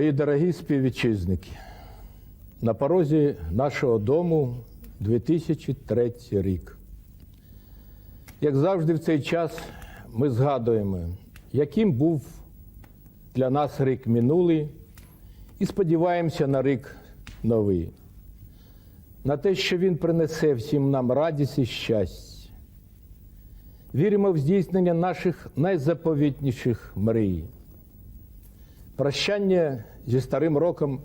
Мої дорогі співвітчизники, на порозі нашого дому 2003 рік. Як завжди в цей час ми згадуємо, яким був для нас рік минулий і сподіваємося на рік новий, на те, що він принесе всім нам радість і щастя. Віримо в здійснення наших найзаповітніших мрій. Прощання зі старим роком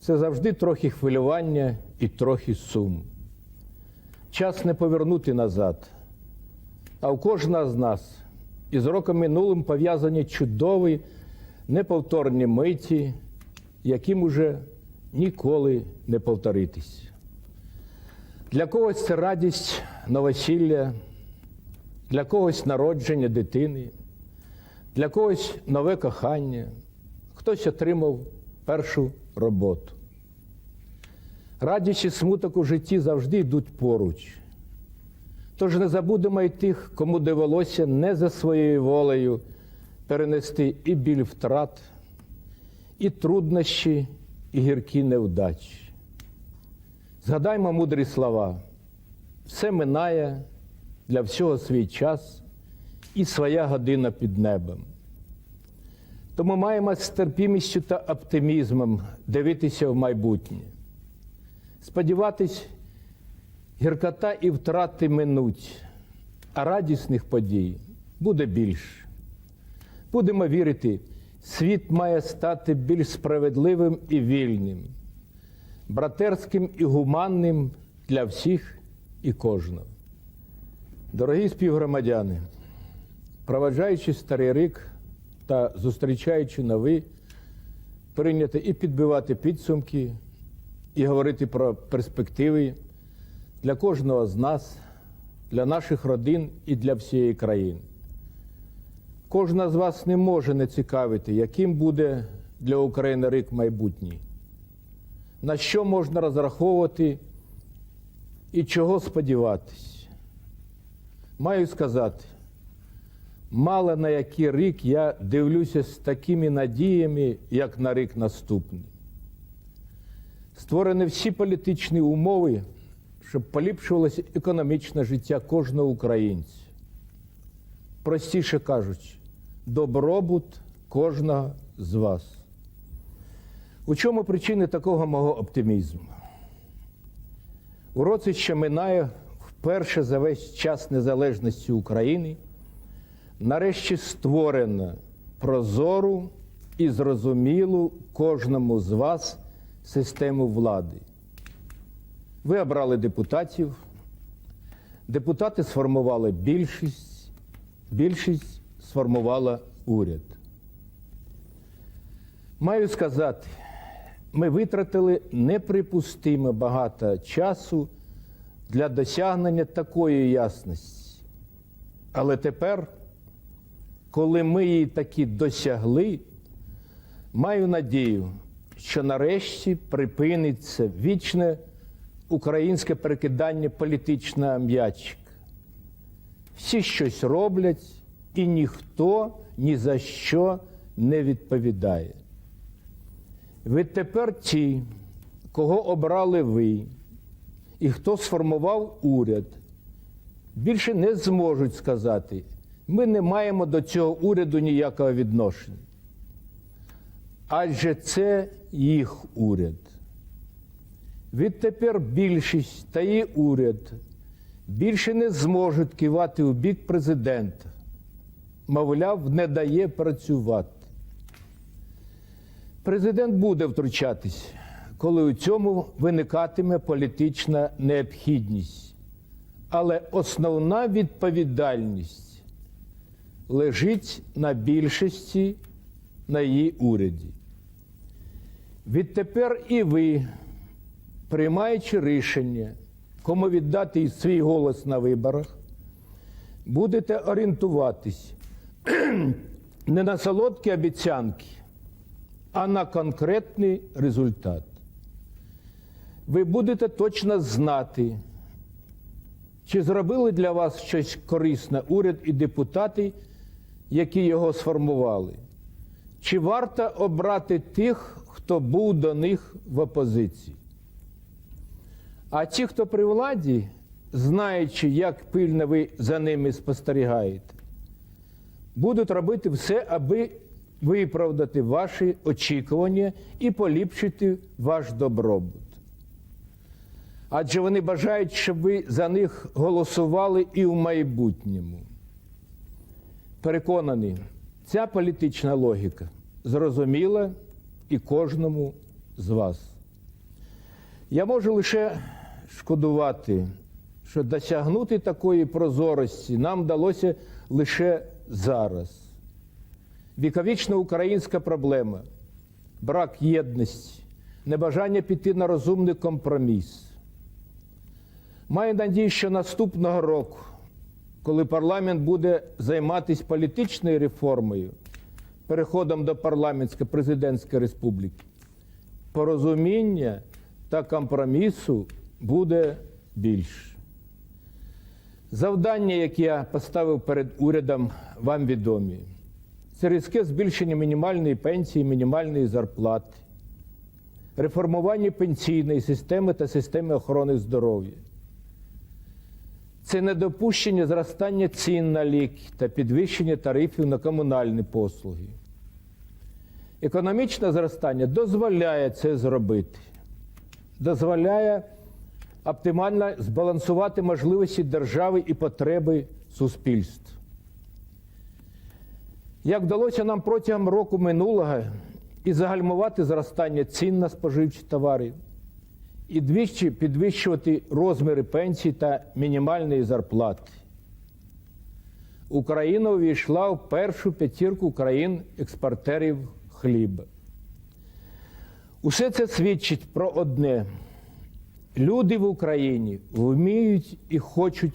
це завжди трохи хвилювання і трохи сум. Час не повернути назад. А у кожного з нас із роком минулим пов'язані чудові, неповторні миті, яким уже ніколи не повторитись. Для когось це радість новосілля, для когось народження дитини, для когось нове кохання, хтось отримав першу роботу. Радість і смуток у житті завжди йдуть поруч. Тож не забудемо й тих, кому довелося не за своєю волею перенести і біль втрат, і труднощі, і гіркі невдачі. Згадаймо мудрі слова. Все минає для всього свій час і своя година під небом. Тому маємо з терпімістю та оптимізмом дивитися в майбутнє. Сподіватись, гіркота і втрати минуть, а радісних подій буде більше. Будемо вірити, світ має стати більш справедливим і вільним, братерським і гуманним для всіх і кожного. Дорогі співгромадяни, проваджаючи старий рік та зустрічаючи новий, прийняти і підбивати підсумки, і говорити про перспективи для кожного з нас, для наших родин і для всієї країни. Кожна з вас не може не цікавити, яким буде для України рік майбутній, на що можна розраховувати і чого сподіватись. Маю сказати, мало на який рік я дивлюся з такими надіями, як на рік наступний. Створені всі політичні умови, щоб поліпшувалося економічне життя кожного українця. Простіше кажучи, добробут кожного з вас. У чому причини такого мого оптимізму? У році, що минає вперше за весь час незалежності України, нарешті створено прозору і зрозумілу кожному з вас систему влади. Ви обрали депутатів, депутати сформували більшість, більшість сформувала уряд. Маю сказати, ми витратили неприпустимо багато часу для досягнення такої ясності. Але тепер, коли ми її таки досягли, маю надію, що нарешті припиниться вічне українське перекидання політичного м'ячика. Всі щось роблять, і ніхто ні за що не відповідає. Відтепер ті, кого обрали ви, і хто сформував уряд, більше не зможуть сказати, ми не маємо до цього уряду ніякого відношення. Адже це їх уряд. Відтепер більшість та її уряд більше не зможуть кивати у бік президента, мовляв, не дає працювати. Президент буде втручатись, коли у цьому виникатиме політична необхідність. Але основна відповідальність лежить на більшості на її уряді. Відтепер і ви, приймаючи рішення, кому віддати свій голос на виборах, будете орієнтуватись не на солодкі обіцянки, а на конкретний результат. Ви будете точно знати, чи зробили для вас щось корисне уряд і депутати, які його сформували. Чи варто обрати тих, хто був до них в опозиції. А ті, хто при владі, знаючи, як пильно ви за ними спостерігаєте, будуть робити все, аби виправдати ваші очікування і поліпшити ваш добробут. Адже вони бажають, щоб ви за них голосували і в майбутньому. Переконаний, ця політична логіка зрозуміла і кожному з вас. Я можу лише шкодувати, що досягнути такої прозорості нам вдалося лише зараз. Віковічна українська проблема, брак єдності, небажання піти на розумний компроміс. Маю надію, що наступного року, коли парламент буде займатися політичною реформою, переходом до парламентсько-президентської республіки, порозуміння та компромісу буде більше. Завдання, які я поставив перед урядом, вам відомі. Це різке збільшення мінімальної пенсії, мінімальної зарплати, реформування пенсійної системи та системи охорони здоров'я. Це недопущення зростання цін на ліки та підвищення тарифів на комунальні послуги. Економічне зростання дозволяє це зробити, дозволяє оптимально збалансувати можливості держави і потреби суспільства. Як вдалося нам протягом року минулого і загальмувати зростання цін на споживчі товари, і двічі підвищувати розміри пенсій та мінімальної зарплати. Україна увійшла в першу п'ятірку країн експортерів хліба. Усе це свідчить про одне: люди в Україні вміють і хочуть.